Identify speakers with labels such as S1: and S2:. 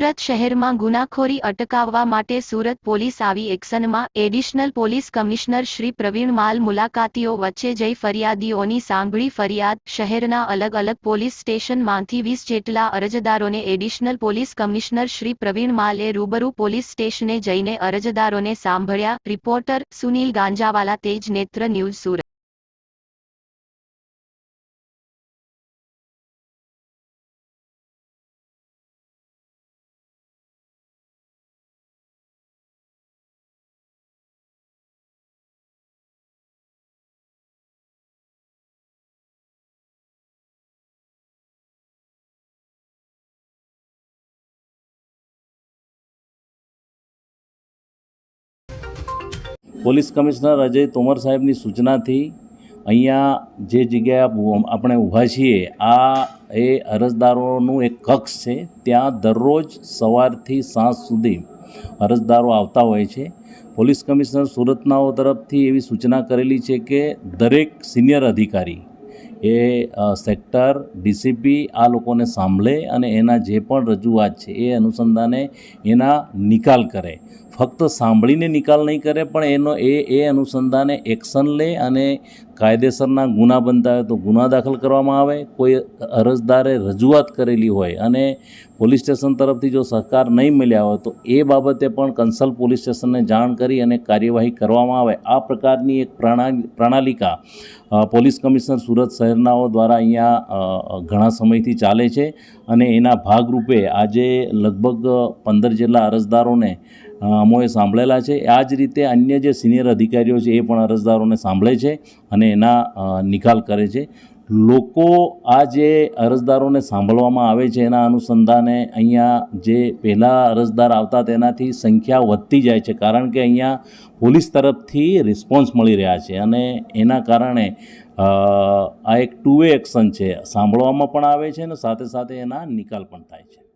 S1: સુરત શહેરમાં ગુનાખોરી અટકાવવા માટે સુરત પોલીસ આવી એક્શનમાં. Additional police commissioner Shri Pravin Mal મુલાકાતીઓ વચ્ચે જઈ ફરિયાદીઓની સાંભળી ફરિયાદ. શહેરના અલગ અલગ પોલીસ સ્ટેશનમાંથી વીસ જેટલા અરજદારોને additional police commissioner Shri Pravin માલે રૂબરૂ પોલીસ સ્ટેશને જઈને અરજદારોને સાંભળ્યા. Reporter Sunil Ganjawala, Tej Netra news Surat.
S2: Police commissioner Ajay Tomar સાહેબની સૂચનાથી અહીંયા જે જગ્યાએ આપ- આપણે ઊભા છીએ, આ એ અરજદારોનું એક કક્ષ છે. ત્યાં દરરોજ સવારથી સાંજ સુધી અરજદારો આવતા હોય છે. પોલીસ કમિશનર સુરતનાઓ તરફથી એવી સૂચના કરેલી છે કે દરેક સિનિયર અધિકારી એ સેક્ટર ડીસીપી આ લોકોને સાંભળે અને એના જે પણ રજૂઆત છે એ અનુસંધાને એના નિકાલ કરે. ફક્ત સાંભળીને નિકાલ નહીં કરે, પણ એનો એ એ અનુસંધાને એક્શન લે અને કાયદેસરના ગુના બનતા હોય તો ગુના દાખલ કરવામાં આવે. કોઈ અરજદારે રજૂઆત કરેલી હોય અને પોલીસ સ્ટેશન તરફથી જો સહકાર નહીં મળ્યા હોય તો એ બાબતે પણ કન્સલ્ટ પોલીસ સ્ટેશનને જાણ કરી અને કાર્યવાહી કરવામાં આવે. આ પ્રકારની એક પ્રણા, પ્રણાલિકા પોલીસ કમિશનર સુરત શહેરનાઓ દ્વારા અહીંયા ઘણા સમયથી ચાલે છે અને એના ભાગરૂપે આજે લગભગ પંદર જેટલા અરજદારોને અમોએ સાંભળેલા છે. આ જ રીતે અન્ય જે સિનિયર અધિકારીઓ છે એ પણ અરજદારોને સાંભળે છે અને એના નિકાલ કરે છે. લોકો આ જે અરજદારોને સાંભળવામાં આવે છે એના અનુસંધાને અહીંયા જે પહેલાં અરજદાર આવતા તેનાથી સંખ્યા વધતી જાય છે કારણ કે અહીંયા પોલીસ તરફથી રિસ્પોન્સ મળી રહ્યા છે અને એના કારણે આ એક ટુ વે એક્શન છે. સાંભળવામાં પણ આવે છે અને સાથે સાથે એના નિકાલ પણ થાય છે.